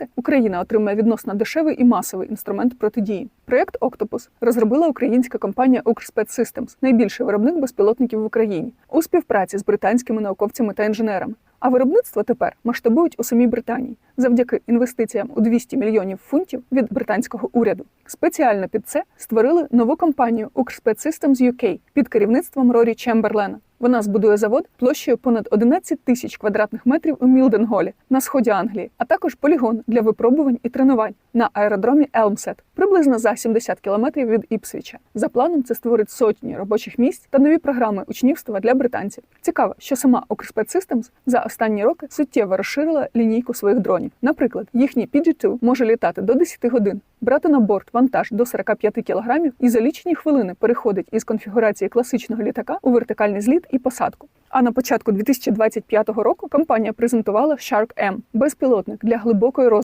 ракети, Україна отримає відносно дешевий і масовий інструмент протидії. Проєкт Октопус розробила українська компанія Укрспецсистемс, найбільший виробник безпілотників в Україні, у співпраці з британськими науковцями та інженерами. А виробництво тепер масштабують у самій Британії завдяки інвестиціям у 200 мільйонів фунтів від британського уряду. Спеціально під це створили нову компанію Укрспецсистемс UK під керівництвом Рорі Чемберлена. Вона збудує завод площею понад 11 тисяч квадратних метрів у Мілденголі на сході Англії, а також полігон для випробувань і тренувань на аеродромі Елмсет, приблизно за 70 кілометрів від Іпсвіча. За планом це створить сотні робочих місць та нові програми учнівства для британців. Цікаво, що сама Укрспецсистемс за останні роки суттєво розширила лінійку своїх дронів. Наприклад, їхній PG-2 може літати до 10 годин, брати на борт вантаж до 45 кілограмів і за лічені хвилини переходить із конфігурації класичного літака у вертикальний зліт і посадку. А на початку 2025 року компанія презентувала Shark M – безпілотник для глибокої розвитку.